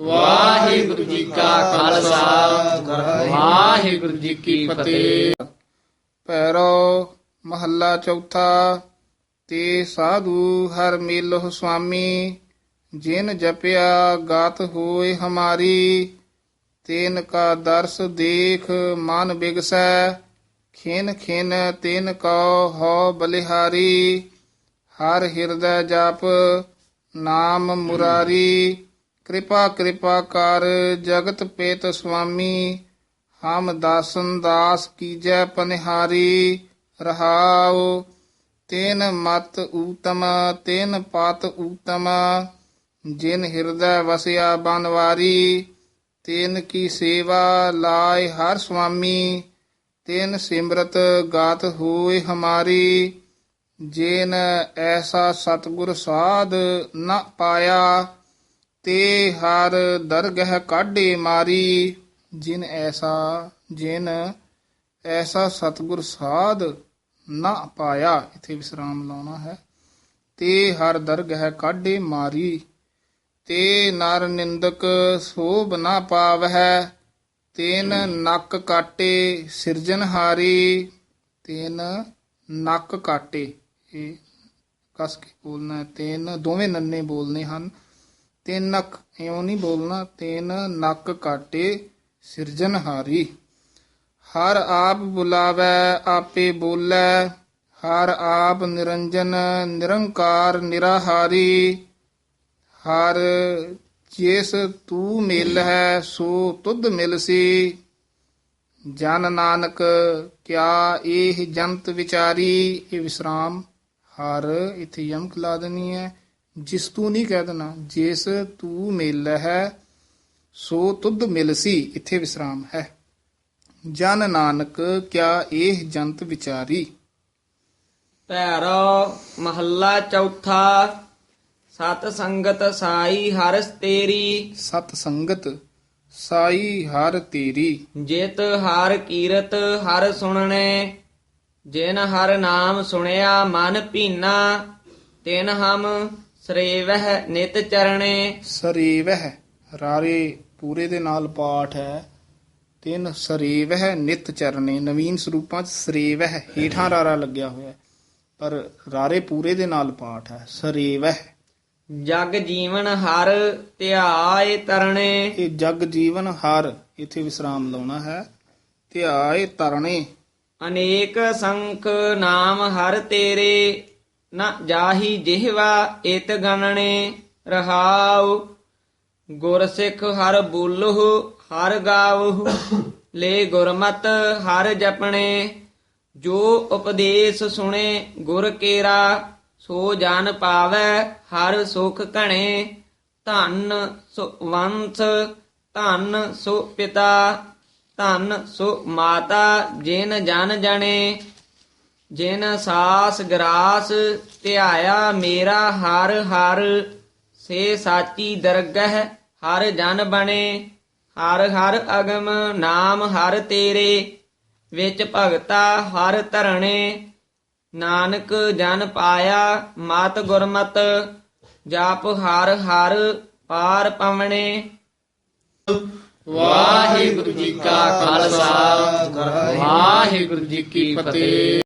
ਵਾਹਿਗੁਰੂ ਜੀ ਕਾ ਖਾਲਸਾ। ਵਾਹਿਗੁਰੂ ਜੀ ਕੀ ਫਤਿਹ। ਪੈਰੋ ਮਹੱਲਾ ਚੌਥਾ, ਤੇ ਸਾਧੂ ਹਰ ਮੇਲੋ ਸੁਆਮੀ, ਜਿਨ ਜਪਿਆ ਗਾਤ ਹੋਏ ਹਮਾਰੀ, ਤੈਨ ਕਾ ਦਰਸ ਦੇਖ ਮਨ ਬਿਗਸੈ, ਖਿਨ ਖਿਨ ਤੈਨ ਕਉ ਹੋ ਬਲਿਹਾਰੀ, ਹਰ ਹਿਰਦੈ ਜਪ ਨਾਮ ਮੁਰਾਰੀ ਕਿਰਪਾ ਕਿਰਪਾ ਕਰ ਜਗਤ ਪੇਤ ਸੁਆਮੀ, ਹਮ ਦਾਸਨ ਦਾਸ ਕੀਜੈ ਪਨਿਹਾਰੀ, ਰਹਾਉ। ਤੈਨ ਮਤ ਊਤਮ, ਤੈਨ ਪਾਤ ਊਤਮ, ਜਿਨ ਹਿਰਦੈ ਵਸਿਆ ਬਨਵਾਰੀ, ਤੈਨ ਕੀ ਸੇਵਾ ਲਾਇ ਹਰ ਸੁਆਮੀ, ਤੈਨ ਸਿਮਰਤ ਗਾਤ ਹੋਏ ਹਮਾਰੀ, ਜਿਨ ਐਸਾ ਸਤਗੁਰ ਸਾਧ ਨ ਪਾਇਆ। ਤੇ ਹਰ ਦਰਗਹ ਕਾਢੇ ਮਾਰੀ, ਜਿਨ ਐਸਾ ਜਿਨ ਐਸਾ ਸਤਗੁਰ ਸਾਧ ਨਾ ਪਾਇਆ। ਇਥੇ ਵਿਸਰਾਮ ਲਾਉਣਾ ਹੈ। ਤੇ ਹਰ ਦਰਗਹ ਕਾਢੇ ਮਾਰੀ, ਤੇ ਨਰ ਨਿੰਦਕ ਸੋਭ ਨਾ ਪਾਵਹਿ, ਤੈਨ ਨੱਕ ਕਾਟੇ ਸਿਰਜਨਹਾਰੀ ਤੈਨ ਨੱਕ ਕਾਟੇ। ਇਹ ਕਸ ਕੇ ਬੋਲਣਾ ਹੈ। ਦੋਵੇਂ ਨੰਨੇ ਬੋਲਨੇ ਹਨ। ਤੈਨ ਨੱਕ, ਇਉਂ ਨਹੀਂ ਬੋਲਣਾ, ਤੈਨ ਨੱਕ ਕਾਟੇ ਸਿਰਜਨਹਾਰੀ ਹਰ। ਆਪ ਬੁਲਾਵੈ, ਆਪੇ ਬੋਲੇ, ਹਰ ਆਪ ਨਿਰੰਜਨ, ਨਿਰੰਕਾਰ ਨਿਰਾਹਾਰੀ। ਹਰ ਜਿਸ ਤੂੰ ਮਿਲ ਹੈ ਸੋ ਤੁਧ ਮਿਲਸੀ। ਜਨ ਨਾਨਕ, ਕਿਆ ਇਹ ਜੰਤ ਵਿਚਾਰੀ? ਇਹ ਵਿਸਰਾਮ। ਹਰ ਇਥੇ ਯਮਕ ਲਾ ਦੇਣੀ ਹੈ। ਜਿਸ ਤੂੰ ਨਹੀਂ ਕਹਿ ਦੇਣਾ ਜਿਸ ਤੂੰ ਮਿਲ ਹੈ ਸੋ ਤੁਧ ਮਿਲਸੀ ਇਥੇ ਵਿਸਰਾਮ ਹੈ। ਜਨ ਨਾਨਕ ਕਿਆ ਇਹ ਜੰਤ ਵਿਚਾਰੀ? ਭੈਰੋ ਮਹੱਲਾ ਚੌਥਾ ਸਤ ਸੰਗਤ ਸਾਈ ਹਰਸ ਤੇਰੀ। ਸਤ ਸੰਗਤ ਸਾਈ ਹਰ ਤੇਰੀ। ਜਿਤ ਹਰ ਕੀਰਤ ਹਰ ਸੁਣਨੇ ਜਿਨ ਹਰ ਨਾਮ ਸੁਣਿਆ ਮਨ ਭੀਨਾ ਤਿਨ ਹਮ ਸਰੇਵਹਿ ਨਿਤ ਚਰਣੇ। ਸਰੇਵਹਿ ਰਾਰੇ ਪੂਰੇ ਦੇ ਨਾਲ ਪਾਠ ਹੈ। ਤਿੰਨ ਸਰੇਵਹਿ ਨਿਤ ਚਰਨੇ ਨਵੀਨ ਸਰੂਪਾਂ ਚ ਸਰੇਵਹਿ ਹੀਠਾਂ ਰਾਰਾ ਲੱਗਿਆ ਹੋਇਆ ਹੈ। ਪਰ ਰਾਰੇ ਪੂਰੇ ਦੇ ਨਾਲ ਪਾਠ ਹੈ। ਸਰੇਵਹਿ। ਜਗ ਜੀਵਨ ਹਰ ਧਿਆਏ ਤਰਣੇ। ਇਹ ਜਗ ਜੀਵਨ ਹਰ ਇਥੇ ਵਿਸਰਾਮ ਲਾਉਣਾ ਹੈ। ਧਿਆਏ ਤਰਣੇ। ਅਨੇਕ ਸੰਖ ਨਾਮ ਹਰ ਤੇਰੇ। ਨ ਜਾਹੀ ਜਿਹਵਾ ਏਤ ਗਣਨੇ ਰਹਾਉ, ਗੁਰ ਸਿੱਖ ਹਰ ਬੋਲਹੁ, ਹਰ ਗਾਵਹੁ, ਲੈ ਗੁਰਮਤ ਹਰ ਜਪਣੇ, ਜੋ ਉਪਦੇਸ਼ ਸੁਣੇ ਗੁਰ ਕੇਰਾ, ਸੋ ਜਨ ਪਾਵੈ ਹਰ ਸੁਖ ਘਣੇ, ਧਨ ਸੋ ਵੰਸ, ਧਨ ਸੋ ਪਿਤਾ, ਧਨ ਸੋ ਮਾਤਾ ਜਿਨ ਜਨ ਜਣੇ। ਜਿਨ ਸਾਸ ਗਰਾਸ ਧਿਆਇਆ ਮੇਰਾ ਹਰ ਹਰ, ਸੇ ਸਾਚੀ ਦਰਗਹ ਹਰ ਜਨ ਬਣੇ। ਹਰ ਹਰ ਅਗਮ ਨਾਮ ਹਰ ਤੇਰੇ, ਵਿੱਚ ਭਗਤਾ ਹਰ ਧਰਣੇ। ਨਾਨਕ ਜਨ ਪਾਇਆ ਮਤ ਗੁਰਮਤ, ਜਾਪ ਹਰ ਹਰ ਪਾਰ ਪਵਣੇ। ਵਾਹਿਗੁਰੂ ਜੀ ਕਾ ਖਾਲਸਾ, ਵਾਹਿਗੁਰੂ ਜੀ ਕੀ ਫਤਿਹ।